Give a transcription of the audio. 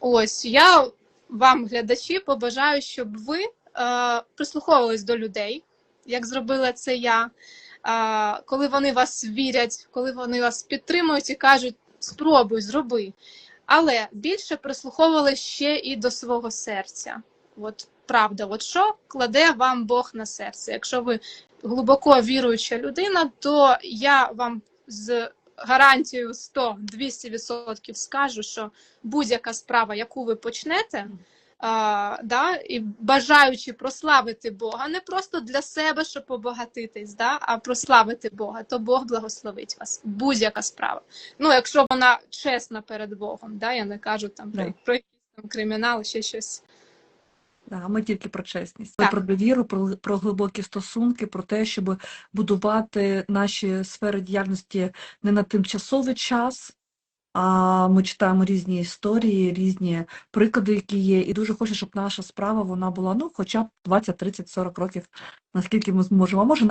Ось я вам, глядачі, побажаю, щоб ви е, прислуховувались до людей, як зробила це я. Е, коли вони вас вірять, коли вони вас підтримують і кажуть, спробуй, зроби. Але більше прислуховували ще і до свого серця. От правда, от що кладе вам Бог на серце? Якщо ви глибоко віруюча людина, то я вам з гарантією 100-200% скажу, що будь-яка справа, яку ви почнете, а, да, і бажаючи прославити Бога, не просто для себе, щоб побагатитись, да, а прославити Бога, то Бог благословить вас. Будь-яка справа. Ну, якщо вона чесна перед Богом, да, я не кажу там про, про там кримінал, ще щось. Да, ми тільки про чесність. Так. Про довіру, про, про глибокі стосунки, про те, щоб будувати наші сфери діяльності не на тимчасовий час. А ми читаємо різні історії, різні приклади, які є, і дуже хочу, щоб наша справа вона була ну, хоча б 20, 30, 40 років, наскільки ми зможемо. А може